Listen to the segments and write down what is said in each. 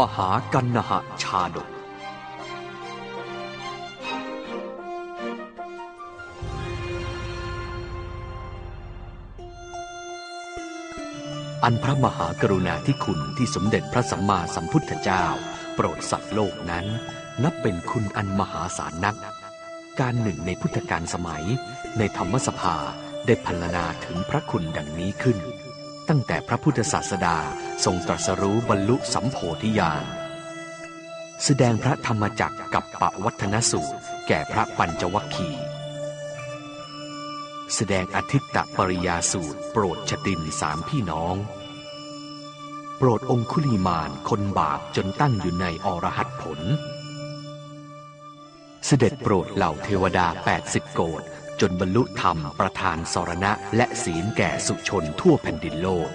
มหากันนหชาดก อันพระมหากรุณาธิคุณที่สมเด็จพระสัมมาสัมพุทธเจ้า โปรดสัตว์โลกนั้น นับเป็นคุณอันมหาศาลนัก การหนึ่งในพุทธกาลสมัยในธรรมสภาได้พรรณนาถึงพระคุณดังนี้ขึ้น ตั้งแต่พระพุทธศาสดาทรงตรัสรู้บรรลุสัมโพธิญาณแสดงพระธรรมจักรกับปะวัฒนสูตร แก่พระปัญจวัคคีย์แสดงอธิตตปริยาสูตร โปรดชดินสามพี่น้อง โปรดองคุลีมานคนบาปจนตั้งอยู่ในอรหัตผล เสด็จโปรดเหล่าเทวดา 80 โกรธ จนบรรลุธรรมประธานสรณะและศีลแก่สุชนทั่วแผ่นดินโลก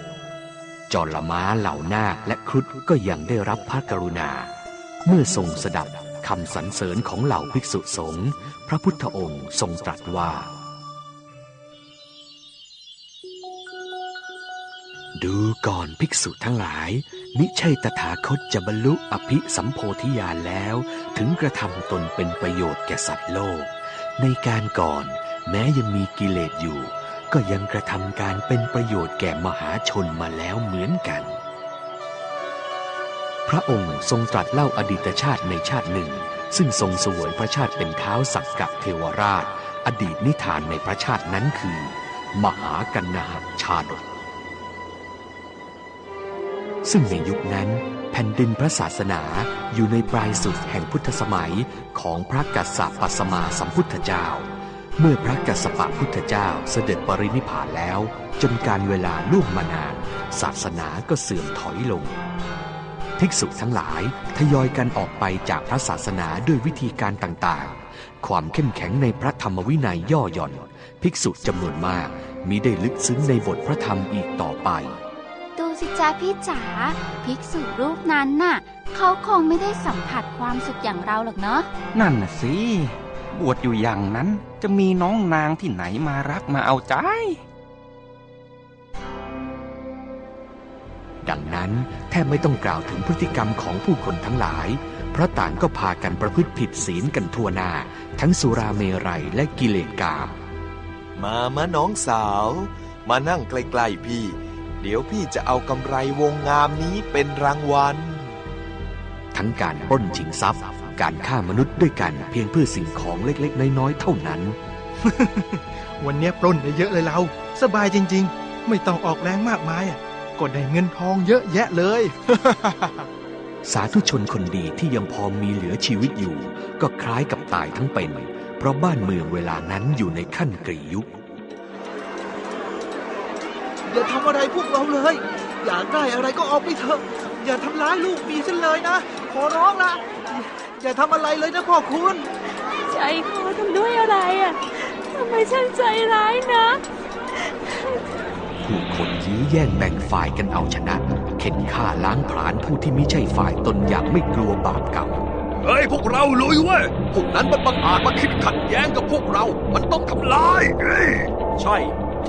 จอรม้าเหล่านาคและครุฑก็ยังได้รับพระกรุณา เมื่อทรงสดับคำสรรเสริญของเหล่าภิกษุสงฆ์พระพุทธองค์ทรงตรัสว่า ดูก่อนภิกษุทั้งหลาย มิใช่ตถาคตจะบรรลุอภิสัมโพธิญาณแล้ว ถึงกระทำตนเป็นประโยชน์แก่สัตว์โลก ในการก่อน แม้ยังมีกิเลสอยู่ ก็ยังกระทำการเป็นประโยชน์แก่มหาชนมาแล้วเหมือนกัน พระองค์ทรงตรัสเล่าอดีตชาติในชาติหนึ่ง ซึ่งทรงสวยพระชาติเป็นเท้าสักกะเทวราช อดีตนิทานในพระชาตินั้นคือ มหากันนาชาดกซึ่งในยุคนั้นแผ่นดินพระศาสนาอยู่ในปลายสุดแห่งพุทธสมัยของพระกัสสปสมาสัมพุทธเจ้า เมื่อพระกัสสปะพุทธเจ้าเสด็จปรินิพพานแล้ว จนการเวลาล่วงมานาน ศาสนาก็เสื่อมถอยลง ภิกษุทั้งหลายทยอยกันออกไปจากพระศาสนาด้วยวิธีการต่างๆ ความเข้มแข็งในพระธรรมวินัยย่อหย่อน ภิกษุจำนวนมากมิได้ลึกซึ้งในบทพระธรรมอีกต่อไป ดูสิจ้าพี่จ๋าภิกษุรูปนั้นน่ะ เขาคงไม่ได้สัมผัสความสุขอย่างเราหรอกเนาะนั่นน่ะสิ บวชอยู่อย่างนั้นจะมีน้องนางที่ไหนมารักมาเอาใจ ดังนั้นแทบไม่ต้องกล่าวถึงพฤติกรรมของผู้คนทั้งหลาย เพราะต่างก็พากันประพฤติผิดศีลกันทั่วหน้า ทั้งสุราเมรัยและกิเลสกาม มามะน้องสาว มานั่งใกล้ๆพี่ เดี๋ยวพี่จะเอากำไรวงงามนี้เป็นรางวัล ทั้งการปล้นชิงทรัพย์ การฆ่ามนุษย์ด้วยกันเพียงเพื่อสิ่งของเล็กๆ น้อยๆ เท่านั้น วันเนี้ยปล้นได้เยอะเลยเรา สบายจริง ๆ ไม่ต้องออกแรงมากมายอะก็ได้เงินทองเยอะแยะเลย สาธุชนคนดีที่ยังพอมีเหลือชีวิตอยู่ ก็คล้ายกับตายทั้งเป็น เพราะบ้านเมืองเวลานั้นอยู่ในขั้นกรียุคอย่าทำอะไรพวกเราเลย อยากได้อะไรก็เอาไปเถอะ อย่าทำร้ายลูกเมียฉันเลยนะ ขอร้องละ อย่าอย่าทำอะไรเลยนะพ่อคุณใจคอทำด้วยอะไรอะทำไมฉันใจร้ายนะ ผู้คนยื้อแย่งแบ่งฝ่ายกันเอาชนะ เข็นฆ่าล้างผลาญผู้ที่ไม่ใช่ฝ่ายตนอย่างไม่กลัวบาปกรรมเฮ้ยพวกเราลุยเว้ย พวกนั้นมันบังอาจมาคิดขัดแย้งกับพวกเรา มันต้องทำลายเฮ้ยใช่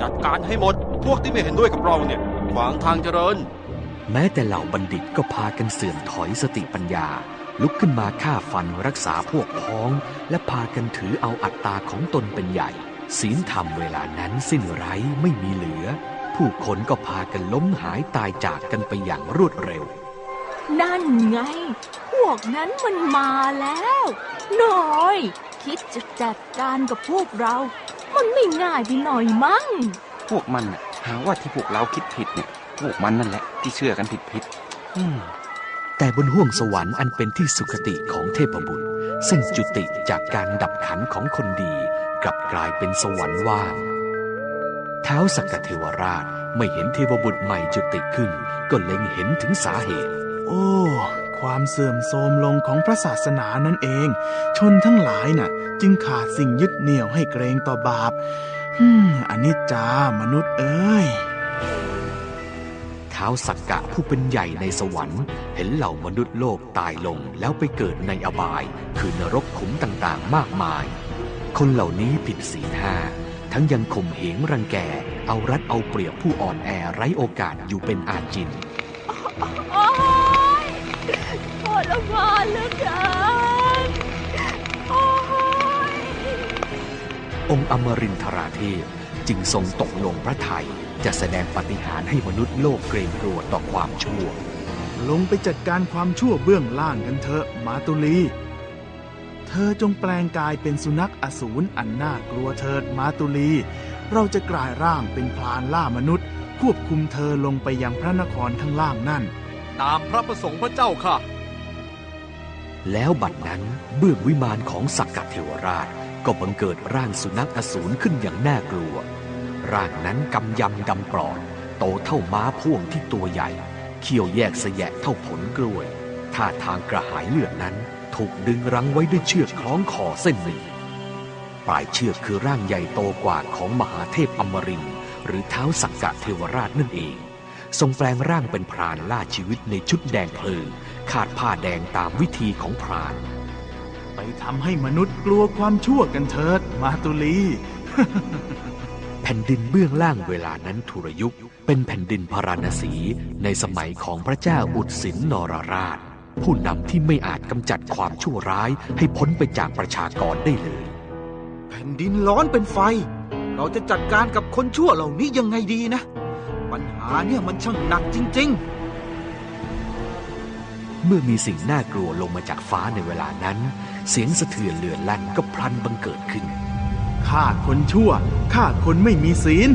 จัดการให้หมด พวกที่ไม่เห็นด้วยกับเราเนี่ย ขวางทางเจริญ แม้แต่เหล่าบัณฑิตก็พากันเสื่อมถอยสติปัญญา ลุกขึ้นมาฆ่าฟันรักษาพวกพ้อง และพากันถือเอาอัตตาของตนเป็นใหญ่ ศีลธรรมเวลานั้นสิ้นไร้ไม่มีเหลือ ผู้คนก็พากันล้มหายตายจากกันไปอย่างรวดเร็ว นั่นไง พวกนั้นมันมาแล้วน้อย คิดจะจัดการกับพวกเรา มันไม่ง่ายไปหน่อยมั้งพวกมันน่ะหาว่าที่พวกเราคิดผิดเนี่ย พวกมันนั่นแหละที่เชื่อกันผิดผิดๆอืม แต่บนห้วงสวรรค์อันเป็นที่สุคติของเทพบุตร ซึ่งจุติจากการดับขันของคนดีกลับกลายเป็นสวรรค์ว่างเท้าสักเทวราชไม่เห็นเทวบุตรใหม่จุติขึ้น ก็เล็งเห็นถึงสาเหตุ โอ้ ความเสื่อมโทรมลงของพระศาสนานั่นเอง ชนทั้งหลายน่ะ จึงขาดสิ่งยึดเหนี่ยวให้เกรงต่อบาปอันนี้จ้ามนุษย์เอ้ย ท้าวสักกะผู้เป็นใหญ่ในสวรรค์ เห็นเหล่ามนุษย์โลกตายลงแล้วไปเกิดในอบาย คือนรกขุมต่างๆ มากมาย คนเหล่านี้ผิดศีลห้าทั้งยังข่มเหงรังแก เอารัดเอาเปรียบผู้อ่อนแอไร้โอกาสอยู่เป็นอาจินโอ๊ยรมานเหลือเกินโอ้ยองค์อมรินทราเทพ จึงทรงตกลงพระทัยจะแสดงปาฏิหารย์ให้มนุษย์โลกเกรงกลัวต่อความชั่ว ลงไปจัดการความชั่วเบื้องล่างกันเถอะมาตุลี เธอจงแปลงกายเป็นสุนัขอสูรอันน่ากลัวเถิดมาตุลี เราจะกลายร่างเป็นพรานล่ามนุษย์ ควบคุมเธอลงไปยังพระนครข้างล่างนั่น ตามพระประสงค์พระเจ้าค่ะ แล้วบัดนั้นเบื้องวิมานของสักกะเทวราช ก็บังเกิดร่างสุนัขอสูรขึ้นอย่างน่ากลัว ร่างนั้นกำยำดำปลอดโตเท่าม้าพ่วงที่ตัวใหญ่ เขี้ยวแยกสแยะเท่าผลกล้วยท่าทางกระหายเลือดนั้น ถูกดึงรั้งไว้ด้วยเชือกคล้องคอเส้นหนึ่งปลายเชือกคือร่างใหญ่โตกว่าของมหาเทพอมรินหรือเท้าสักกะเทวราชนั่นเอง ทรงแปลงร่างเป็นพรานล่าชีวิตในชุดแดงเพลิงคาดผ้าแดงตามวิธีของพราน ทำให้มนุษย์กลัวความชั่วกันเถิด มาตุลี แผ่นดินเบื้องล่างเวลานั้นทุรยุคเป็นแผ่นดินพาราณสีในสมัยของพระเจ้าอุดสินนรราช ผู้นำที่ไม่อาจกำจัดความชั่วร้ายให้พ้นไปจากประชากรได้เลย แผ่นดินร้อนเป็นไฟ เราจะจัดการกับคนชั่วเหล่านี้ยังไงดีนะ ปัญหาเนี่ยมันช่างหนักจริง ๆเมื่อมีสิ่งน่ากลัวลงมาจากฟ้าในเวลานั้น เสียงสะเทือนเลือนลั่นก็พลันบังเกิดขึ้นฆ่าคนชั่วฆ่าคนไม่มีศีล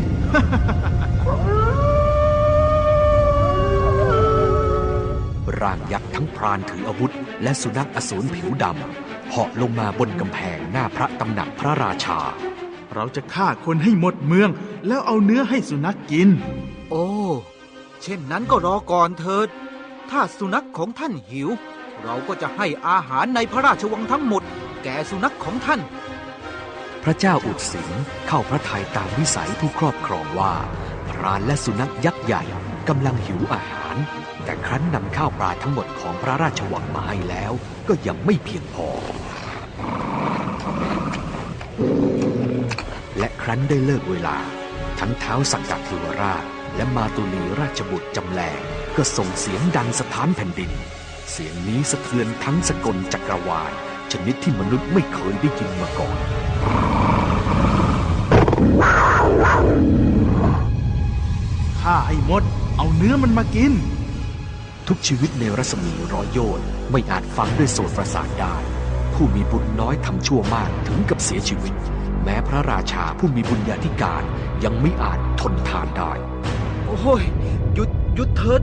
ร่างยักษ์ทั้งพรานถืออาวุธ และสุนัขอสูรผิวดำเหาะลงมาบนกำแพงหน้าพระตำหนักพระราชา เราจะฆ่าคนให้หมดเมือง แล้วเอาเนื้อให้สุนัขกิน โอ้ เช่นนั้นก็รอก่อนเถิด ถ้าสุนัขของท่านหิว เราก็จะให้อาหารในพระราชวังทั้งหมด แก่สุนัขของท่าน พระเจ้าอุดสินเข้าพระทัยตามวิสัยผู้ครอบครองว่า พรานและสุนัขยักษ์ใหญ่กำลังหิวอาหาร แต่ครั้นนำข้าวปลาทั้งหมดของพระราชวังมาให้แล้ว ก็ยังไม่เพียงพอ และครั้นได้เลิกเวลา ทั้งเท้าสักกัดเทวราชและมาตุลีราชบุตรจำแรงก็ส่งเสียงดังสถานแผ่นดิน เสียงนี้สะเทือนทั้งสกลจักรวาล ชนิดที่มนุษย์ไม่เคยได้ยินมาก่อนฆ่าให้หมด เอาเนื้อมันมากิน ทุกชีวิตในรัศมีร้อยโยชน์ไม่อาจฟังด้วยโสตประสาทได้ ผู้มีบุญน้อยทำชั่วมากถึงกับเสียชีวิต แม้พระราชาผู้มีบุญญาธิการยังไม่อาจทนทานได้ โอ้ยหยุดหยุดเถิด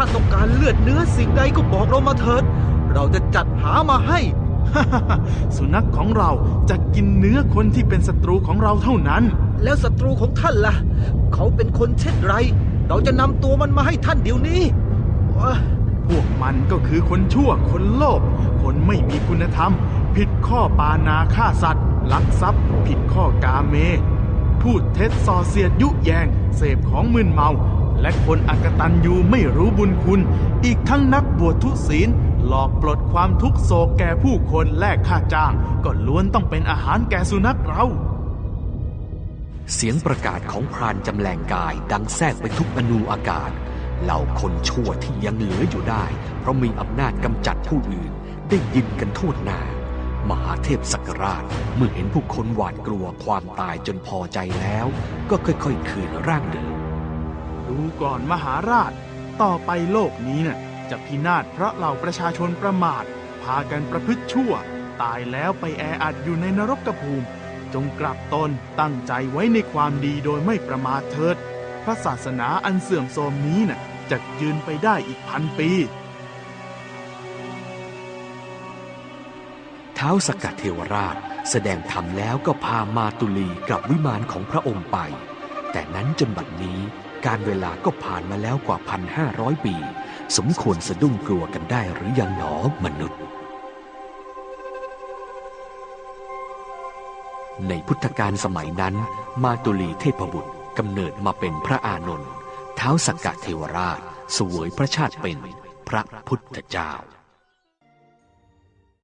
ถ้าต้องการเลือดเนื้อสิ่งใดก็บอกเรามาเถิด เราจะจัดหามาให้ สุนัขของเราจะกินเนื้อคนที่เป็นศัตรูของเราเท่านั้น แล้วศัตรูของท่านล่ะ เขาเป็นคนเช่นไร เราจะนำตัวมันมาให้ท่านเดี๋ยวนี้ พวกมันก็คือคนชั่ว คนโลภ คนไม่มีคุณธรรม ผิดข้อปานาฆ่าสัตว์ ลักทรัพย์ ผิดข้อกาเม พูดเท็จส่อเสียดยุแยง เสพของมึนเมา และคนอักตันยูไม่รู้บุญคุณ อีกทั้งนักบวชทุศีล หลอกปลดความทุกโศกแก่ผู้คนแลกค่าจ้าง ก็ล้วนต้องเป็นอาหารแก่สุนัขเรา เสียงประกาศของพรานจำแรงกายดังแทรกไปทุกอนูอากาศ เหล่าคนชั่วที่ยังเหลืออยู่ได้ เพราะมีอำนาจกำจัดผู้อื่นได้ยินกันโทษหน้ามหาเทพสักราชเมื่อเห็นผู้คนหวาดกลัวความตายจนพอใจแล้ว ก็ค่อยๆ คืนร่างเดิม ดูก่อนมหาราช ต่อไปโลกนี้น่ะจะพินาศเพราะเหล่าประชาชนประมาท พากันประพฤติชั่ว ตายแล้วไปแออัดอยู่ในนรกกระภูมิ จงกลับตนตั้งใจไว้ในความดีโดยไม่ประมาทเถิด พระศาสนาอันเสื่อมโทรมนี้น่ะจะยืนไปได้อีกพันปี เท้าสกกัดเทวราชแสดงธรรมแล้วก็พามาตุลีกลับวิมานของพระองค์ไป แต่นั้นจนบัดนี้ การเวลาก็ผ่านมาแล้วกว่าพันห้าร้อยปี สมควรสะดุ้งกลัวกันได้หรือยังหนอมนุษย์ ในพุทธกาลสมัยนั้น มาตุลีเทพบุตรกำเนิดมาเป็นพระอานนท์เท้าสักกะเทวราช สวยพระชาติเป็นพระพุทธเจ้า